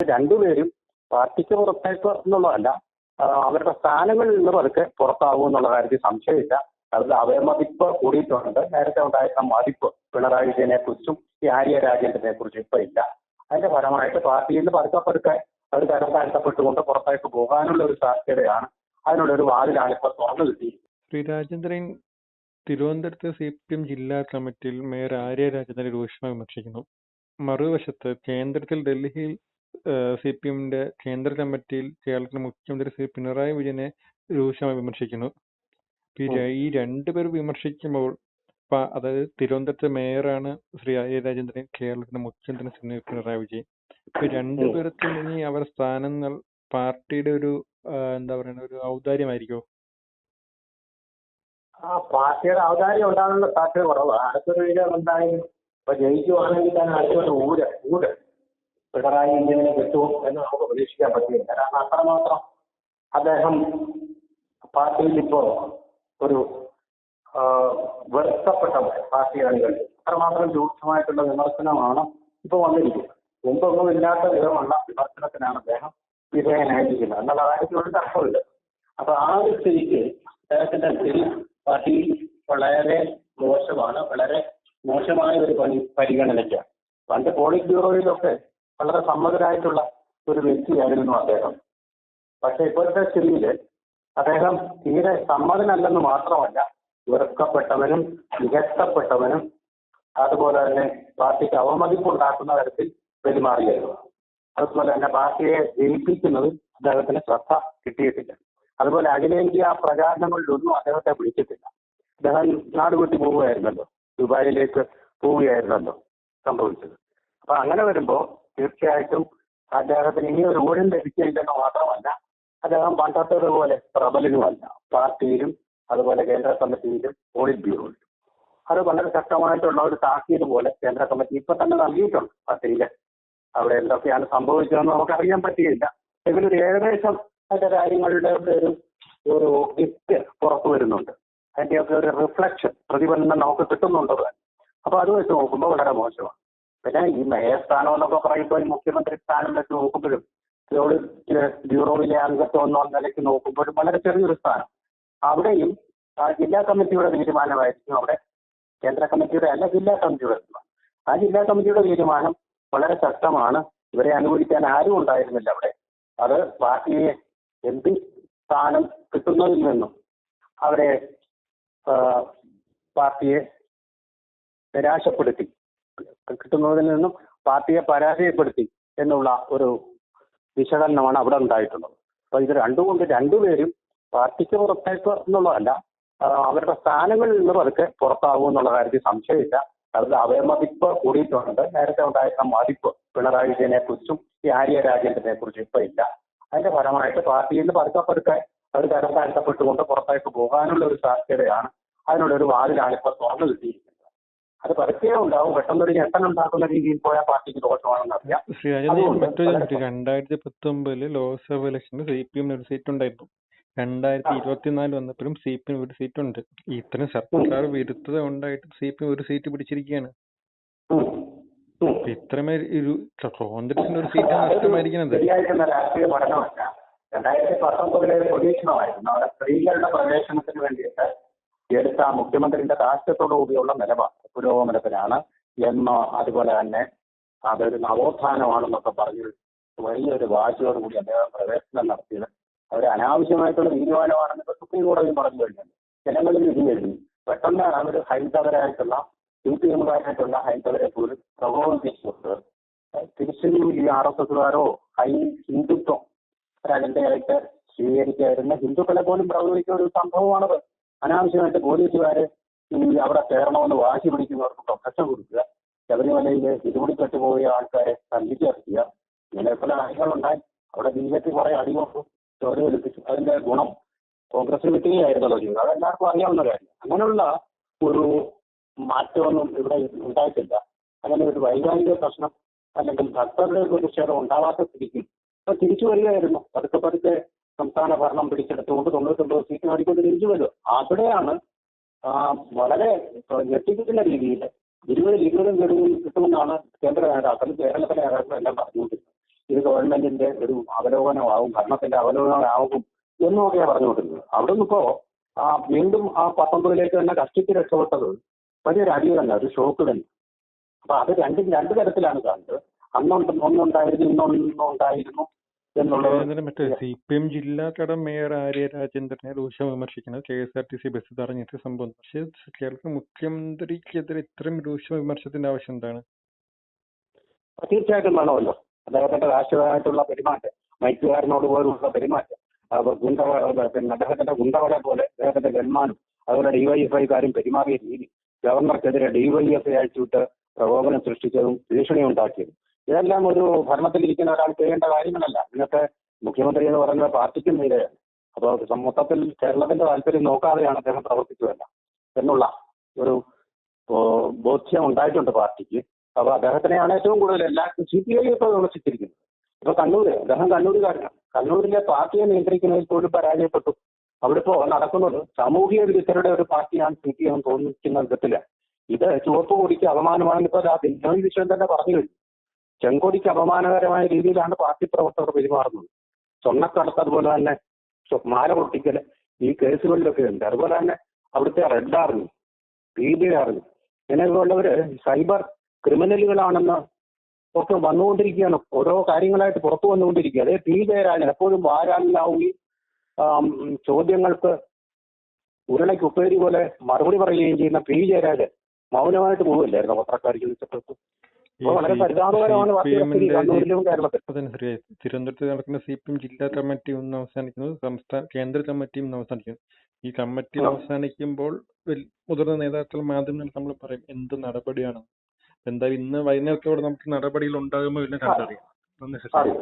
രണ്ടുപേരും പാർട്ടിക്ക് പുറത്തേക്ക് എന്നുള്ളതല്ല അവരുടെ സ്ഥാനങ്ങളിൽ നിന്ന് പതുക്കെ പുറത്താവും എന്നുള്ള കാര്യത്തിൽ സംശയമില്ല. അതിൽ അവമതിപ്പ് കൂടിയിട്ടുണ്ട്. നേരത്തെ ഉണ്ടായിരുന്ന മതിപ്പ് പിണറായി വിജയനെ കുറിച്ചും ഈ ആര്യ രാജേന്ദ്രനെ കുറിച്ചും ഇപ്പൊ ഇല്ല. അതിന്റെ ഫലമായിട്ട് പാർട്ടിയിൽ നിന്ന് പതുക്കെ പതുക്കെ അവർ തരം താഴ്ത്തപ്പെട്ടുകൊണ്ട് പുറത്തേക്ക് പോകാനുള്ള ഒരു സാധ്യതയാണ്. അതിനുള്ള ഒരു വാതിലാണ് ഇപ്പൊ തുറന്നു കിട്ടിയിരിക്കുന്നത്. ശ്രീ രാജേന്ദ്രൻ തിരുവനന്തപുരത്ത് സി പി എം ജില്ലാ കമ്മിറ്റിയിൽ മേയർ ആര്യ രാജേന്ദ്രൻ രൂക്ഷമായി വിമർശിക്കുന്നു. മറുവശത്ത് കേന്ദ്രത്തിൽ ഡൽഹിയിൽ സി പി എമ്മിന്റെ കേന്ദ്ര കമ്മിറ്റിയിൽ കേരളത്തിലെ മുഖ്യമന്ത്രി ശ്രീ പിണറായി വിജയനെ രൂക്ഷമായി വിമർശിക്കുന്നു. ഈ ര- ഈ രണ്ടുപേർ വിമർശിക്കുമ്പോൾ അതായത് തിരുവനന്തപുരത്തെ മേയറാണ് ശ്രീ എ രാജേന്ദ്രൻ കേരളത്തിന്റെ മുഖ്യമന്ത്രി ശ്രീ പിണറായി വിജയൻ. ഇപ്പൊ രണ്ടുപേർക്കും ഇനി അവരുടെ സ്ഥാനങ്ങൾ പാർട്ടിയുടെ ഒരു എന്താ പറയുക ഒരു ഔദാര്യമായിരിക്കോ ആ പാർട്ടിയുടെ ഔദാര്യം ഉണ്ടാകാനുള്ള സാധ്യത കുറവാണ് അടുത്തൊരു വിജയം എന്തായാലും ഇപ്പൊ ജയിക്കുവാണെങ്കിൽ തന്നെ അടുത്തൊരു ഊര് ഊര്. പിണറായി വിജയനെ കിട്ടും എന്ന് നമുക്ക് പ്രതീക്ഷിക്കാൻ പറ്റില്ല. കാരണം അത്രമാത്രം അദ്ദേഹം പാർട്ടിയിൽ ഇപ്പോ ഒരു വെറുത്തപ്പെട്ട വെറുക്കപ്പെട്ട പാർട്ടി അണികളിൽ അത്രമാത്രം രൂക്ഷമായിട്ടുള്ള വിമർശനമാണ് ഇപ്പൊ വന്നിരിക്കുന്നത്. മുമ്പൊന്നും ഇല്ലാത്ത വിധമുള്ള വിമർശനത്തിനാണ് അദ്ദേഹം വിധേയനായിരിക്കുന്നത് എന്നുള്ള കാര്യത്തിൽ ഒരു തർക്കമില്ല അപ്പൊ ആ ഒരു സ്ഥിതിക്ക് അദ്ദേഹത്തിന്റെ സ്ഥിതി പാർട്ടിയിൽ വളരെ മോശമാണ്. വളരെ മോശമായ ഒരു പരി പരിഗണനയ്ക്കാണ്. പണ്ട് പോളിറ്റ് ബ്യൂറോയിലൊക്കെ വളരെ സമ്മതരായിട്ടുള്ള ഒരു വ്യക്തിയായിരുന്നു അദ്ദേഹം. പക്ഷെ ഇപ്പോഴത്തെ സ്ഥിതിയിൽ അദ്ദേഹം തീരെ സമ്മതനല്ലെന്ന് മാത്രമല്ല വെറുക്കപ്പെട്ടവനും നികത്തപ്പെട്ടവനും അതുപോലെ തന്നെ പാർട്ടിക്ക് അവമതിപ്പുണ്ടാക്കുന്ന തരത്തിൽ പെരുമാറിയായിരുന്നു അതുപോലെ തന്നെ പാർട്ടിയെ ജയിപ്പിക്കുന്നതിൽ അദ്ദേഹത്തിന് ശ്രദ്ധ കിട്ടിയിട്ടില്ല. അതുപോലെ അഖിലേന്ത്യാ പ്രചാരണങ്ങളിലൊന്നും അദ്ദേഹത്തെ വിളിച്ചിട്ടില്ല. അദ്ദേഹം നാട് വിട്ടു പോവുകയായിരുന്നല്ലോ. ദുബായിലേക്ക് പോവുകയായിരുന്നല്ലോ സംഭവിച്ചത്. അപ്പൊ അങ്ങനെ വരുമ്പോ തീർച്ചയായിട്ടും അദ്ദേഹത്തിന് ഇനി ഒരു ഊഴം ലഭിക്കില്ലെന്ന് മാത്രമല്ല അദ്ദേഹം പണ്ടത്തേതുപോലെ പ്രബലനുമല്ല. പാർട്ടിയിലും അതുപോലെ കേന്ദ്ര കമ്മിറ്റിയിലും പോളിറ്റ് ബ്യൂറോയിലും അത് വളരെ ശക്തമായിട്ടുള്ള ഒരു താക്കീത് പോലെ കേന്ദ്ര കമ്മിറ്റി ഇപ്പൊ തന്നെ നൽകിയിട്ടുണ്ട്. പാർട്ടിയിൽ അവിടെ എന്തൊക്കെയാണ് സംഭവിച്ചതെന്ന് നമുക്ക് അറിയാൻ പറ്റിയില്ല. എങ്കിലും ഒരു ഏകദേശം അതിന്റെ കാര്യങ്ങളുടെ ഒരു ഒരു വിത്ത് പുറത്തു വരുന്നുണ്ട്. അതിന്റെയൊക്കെ ഒരു റിഫ്ലക്ഷൻ പ്രതിഫലനം നമുക്ക് കിട്ടുന്നുണ്ട്. അപ്പൊ അത് വെച്ച് നോക്കുമ്പോൾ വളരെ മോശമാണ്. പിന്നെ ഈ മേയർ സ്ഥാനം എന്നൊക്കെ പറയുമ്പോൾ മുഖ്യമന്ത്രി സ്ഥാനം വെച്ച് നോക്കുമ്പോഴും ഇതോട് ബ്യൂറോയിലെ അംഗത്വം എന്ന നിലയ്ക്ക് നോക്കുമ്പോഴും വളരെ ചെറിയൊരു സ്ഥാനം. അവിടെയും ജില്ലാ കമ്മിറ്റിയുടെ തീരുമാനമായിരിക്കും അവിടെ. കേന്ദ്ര കമ്മിറ്റിയുടെ അല്ല ജില്ലാ കമ്മിറ്റിയുടെ തീരുമാനം. ആ ജില്ലാ കമ്മിറ്റിയുടെ തീരുമാനം വളരെ ശക്തമാണ്. ഇവരെ അനുകൂലിക്കാൻ ആരും ഉണ്ടായിരുന്നില്ല അവിടെ. അത് പാർട്ടിയെ എന്ത് സ്ഥാനം കിട്ടുന്നതിൽ നിന്നും അവരെ പാർട്ടിയെ നിരാശപ്പെടുത്തി. കിട്ടുന്നതിൽ നിന്നും പാർട്ടിയെ പരാജയപ്പെടുത്തി എന്നുള്ള ഒരു വിശകലനമാണ് അവിടെ ഉണ്ടായിട്ടുള്ളത്. അപ്പൊ ഇത് രണ്ടുകൊണ്ട് രണ്ടുപേരും പാർട്ടിക്ക് പുറത്തേക്ക് എന്നുള്ളതല്ല അവരുടെ സ്ഥാനങ്ങളിൽ നിന്ന് പതുക്കെ പുറത്താകും എന്നുള്ള കാര്യത്തിൽ സംശയമില്ല. അതിൽ അവമതിപ്പ് കൂടിയിട്ടുണ്ട്. നേരത്തെ ഉണ്ടായിരുന്ന മതിപ്പ് പിണറായി വിജയനെ കുറിച്ചും ഈ ആര്യ രാജേന്ദ്രനെ കുറിച്ചും ഇപ്പൊ ഇല്ല. അതിന്റെ ഫലമായിട്ട് പാർട്ടിയിൽ നിന്ന് പതുക്കെ പതുക്കെ അവർ തരം താഴ്ത്തപ്പെട്ടുകൊണ്ട് പുറത്തേക്ക് പോകാനുള്ള ഒരു സാധ്യതയാണ്. അതിനുള്ള ഒരു വാതിലാണ് ഇപ്പൊ തുറന്നു കിട്ടിയിരിക്കുന്നത്. അത് പരസ്യം ഉണ്ടാവും പെട്ടെന്നൊരു ഞെട്ടൻ ഉണ്ടാക്കുന്ന രീതിയിൽ പോയാൽ പാർട്ടിക്ക് ദോഷമാണെന്ന് അറിയാം. മറ്റൊരു രണ്ടായിരത്തി പത്തൊമ്പതിൽ ലോക്സഭ ഇലക്ഷനിൽ സി പി എമ്മിന് ഒരു സീറ്റ് ഉണ്ടായിരുന്നു രണ്ടായിരത്തി ഇരുപത്തിനാല് വന്നപ്പോഴും സി പി എം ഒരു സീറ്റ് ഉണ്ട് ഇത്തരം സർക്കാർ വിരുദ്ധത ഉണ്ടായിട്ട് സി പി എം ഒരു സീറ്റ് പിടിച്ചിരിക്കുകയാണ്. ഇത്രമേൽ ഒരു കോൺഗ്രസിന്റെ ഒരു സീറ്റ് നഷ്ടമായിരിക്കുന്നത് രണ്ടായിരത്തി പത്തൊമ്പതിലെ പ്രവേശനമായിരുന്നു അവിടെ സ്ത്രീകളുടെ പ്രവേശനത്തിന് വേണ്ടിയിട്ട് എടുത്ത മുഖ്യമന്ത്രിയുടെ കൂടിയുള്ള നിലപാട് പുരോഗമനത്തിനാണ് എന്ന് അതുപോലെ തന്നെ അതൊരു നവോത്ഥാനമാണെന്നൊക്കെ പറഞ്ഞ് വലിയൊരു വാശിയോട് കൂടി അദ്ദേഹം പ്രവേശനം നടത്തിയത്. അവർ അനാവശ്യമായിട്ടുള്ള തീരുമാനമാണെന്ന് സുപ്രീം കോടതി പറഞ്ഞു കഴിഞ്ഞു ജനങ്ങളിൽ വിധി കഴിഞ്ഞു പെട്ടെന്ന് അവർ ഹൈന്ദവരായിട്ടുള്ള യു പി എമ്മുകാരായിട്ടുള്ള ഹൈന്ദവരെ പോലും പ്രകോപിപ്പിച്ചുകൊണ്ട് തിരിച്ചും ഈ ആർ എസ് എസുകാരോ ഹൈ ഹിന്ദുത്വം ഒരജണ്ടയായിട്ട് സ്വീകരിക്കാതിരുന്ന ഹിന്ദുക്കളെ പോലും പ്രകോപിക്കുന്ന ഒരു സംഭവമാണത്. അനാവശ്യമായിട്ട് പോലീസുകാർ അവിടെ കയറണമെന്ന് വാശി പിടിക്കുന്നവർക്ക് പ്രൊട്ടക്ഷൻ കൊടുക്കുക. ശബരിമലയിൽ ഇരുമുടിപ്പെട്ട് പോയ ആൾക്കാരെ തല്ലിച്ചേർക്കുക ഇങ്ങനെ പല കാര്യങ്ങളുണ്ടായി അവിടെ ബി ജെ പി കുറെ അടികൊണ്ടു ചോര ഒലിപ്പിച്ചു. അതിന്റെ ഗുണം കോൺഗ്രസ് കിട്ടുകയായിരുന്നല്ലോ ചെയ്യുന്നത് അതെല്ലാവർക്കും അറിയാവുന്ന കാര്യം. അങ്ങനെയുള്ള ഒരു മാറ്റമൊന്നും ഇവിടെ ഉണ്ടായിട്ടില്ല. അങ്ങനെ ഒരു വൈകാരിക പ്രശ്നം അല്ലെങ്കിൽ ഭക്തരുടെ ഒരു പ്രതിഷേധം ഉണ്ടാവാത്ത സ്ഥിതിക്ക് തിരിച്ചു വരികയായിരുന്നു. പതുക്കെ പതുക്കെ സംസ്ഥാന ഭരണം പിടിച്ചെടുത്തുകൊണ്ട് തൊണ്ണൂറ്റൊമ്പത് സീറ്റ് നേടിക്കൊണ്ട് തിരിച്ചു വരും അവിടെയാണ് വളരെ ഞെട്ടിക്കുന്ന രീതിയിൽ ഇരുപതിൽ ഇരുപതും ഗഡുവും കിട്ടുമെന്നാണ് കേന്ദ്ര നേതാക്കളും കേരളത്തിലെ നേതാക്കളും എല്ലാം പറഞ്ഞുകൊണ്ടിരുന്നത്. ഇത് ഗവൺമെന്റിന്റെ ഒരു അവലോകനമാവും ഭരണത്തിന്റെ അവലോകനമാവും എന്നൊക്കെയാണ് പറഞ്ഞുകൊണ്ടിരുന്നത്. അവിടെ നിന്നിപ്പോ ആ വീണ്ടും ആ പത്തൊമ്പതിലേക്ക് തന്നെ കഷ്ടിച്ച് രക്ഷപ്പെട്ടത് വലിയൊരു അടി തന്നെ ഒരു ഷോക്ക് തന്നെ. അപ്പൊ അത് രണ്ടും രണ്ട് തരത്തിലാണ് കാണുന്നത്. അന്നുണ്ട് ഒന്നുണ്ടായിരുന്നു ഇന്നൊന്നുണ്ടായിരുന്നു മറ്റേ സി പി എം ജില്ലാ കടം മേയർ ആര്യ രാജേന്ദ്രനെ രൂക്ഷം വിമർശിക്കുന്നത് K S R T C bus തടഞ്ഞിട്ട് സംഭവം. പക്ഷേ കേരള മുഖ്യമന്ത്രിക്കെതിരെ ഇത്രയും രൂക്ഷ വിമർശനത്തിന്റെ ആവശ്യം എന്താണ്? തീർച്ചയായിട്ടും വേണമല്ലോ. അദ്ദേഹത്തിന്റെ രാഷ്ട്രീയമായിട്ടുള്ള പെരുമാറ്റം മൈക്കുകാരനോട് പോലുള്ള പെരുമാറ്റം ഗുണ്ട പിന്നെ അദ്ദേഹത്തിന്റെ ഗുണ്ടവരെ പോലെ അദ്ദേഹത്തിന്റെ ഗൺമാനും അതുപോലെ ഡിവൈഎഫ്ഐക്കാരും പെരുമാറിയ രീതി ഗവർണർക്കെതിരെ ഡിവൈഎഫ്ഐ അയച്ചുവിട്ട് പ്രകോപനം സൃഷ്ടിച്ചതും ഭീഷണി ഉണ്ടാക്കിയതും ഇതെല്ലാം ഒരു ഭരണത്തിലിരിക്കുന്ന ഒരാൾ ചെയ്യേണ്ട കാര്യങ്ങളല്ല. ഇന്നത്തെ മുഖ്യമന്ത്രി എന്ന് പറയുന്നത് പാർട്ടിക്കും നേരെയാണ് അപ്പോൾ മൊത്തത്തിൽ കേരളത്തിന്റെ താല്പര്യം നോക്കാതെയാണ് അദ്ദേഹം പ്രവർത്തിച്ചതല്ല എന്നുള്ള ഒരു ബോധ്യം ഉണ്ടായിട്ടുണ്ട് പാർട്ടിക്ക്. അപ്പൊ അദ്ദേഹത്തിനെയാണ് ഏറ്റവും കൂടുതൽ എല്ലാ സി പി ഐ ഇപ്പോൾ വിമർശിച്ചിരിക്കുന്നത്. ഇപ്പൊ കണ്ണൂര് അദ്ദേഹം കണ്ണൂരുകാരനാണ്. കണ്ണൂരിലെ പാർട്ടിയെ നിയന്ത്രിക്കുന്നതിൽ പോലും പരാജയപ്പെട്ടു. അവിടെ ഇപ്പോ നടക്കുന്നത് സാമൂഹിക വിരുദ്ധരുടെ ഒരു പാർട്ടിയാണ് സി പി എം തോന്നിക്കുന്ന വിധത്തിൽ. ഇത് ചുവപ്പ് കൂടിക്ക് അപമാനമാണെന്ന് ഇപ്പൊ ബിനോയ് വിശ്വൻ തന്നെ പറഞ്ഞു കഴിഞ്ഞു. ചെങ്കൊടിക്ക് അപമാനകരമായ രീതിയിലാണ് പാർട്ടി പ്രവർത്തകർ പെരുമാറുന്നത്. സ്വർണക്കടത്ത് അതുപോലെ തന്നെ മാല പൊട്ടിക്കൽ ഈ കേസുകളിലൊക്കെ ഉണ്ട്. അതുപോലെ തന്നെ അവിടുത്തെ red army P B army ഇങ്ങനെയുള്ളവര് cyber ക്രിമിനലുകളാണെന്ന് ഒക്കെ വന്നുകൊണ്ടിരിക്കുകയാണ്. ഓരോ കാര്യങ്ങളായിട്ട് പുറത്തു വന്നുകൊണ്ടിരിക്കുക അതേ പി പേരാണ് എപ്പോഴും വാരാനിലാവുകയും ചോദ്യങ്ങൾക്ക് ഉരുളയ്ക്ക് ഉപ്പേരി പോലെ മറുപടി പറയുകയും ചെയ്യുന്ന പി ജയരാജൻ മൗനമായിട്ട് പോവില്ലായിരുന്നു പത്രക്കാർ വിളിച്ചപ്പോൾ തിരുവനന്തപുരത്ത് നടക്കുന്ന സി പി എം ജില്ലാ കമ്മിറ്റി ഒന്ന് അവസാനിക്കുന്നു. സംസ്ഥാന കേന്ദ്ര കമ്മിറ്റിയും ഇന്ന് അവസാനിക്കുന്നു. ഈ കമ്മിറ്റി അവസാനിക്കുമ്പോൾ മുതിർന്ന നേതാക്കൾ മാധ്യമങ്ങൾ നമ്മൾ പറയും എന്ത് നടപടിയാണ്? എന്തായാലും ഇന്ന് വൈകുന്നേരത്തോടെ നമുക്ക് നടപടികൾ ഉണ്ടാകുമോ ഇല്ല കണ്ടറിയാം നന്ദി അറിയാം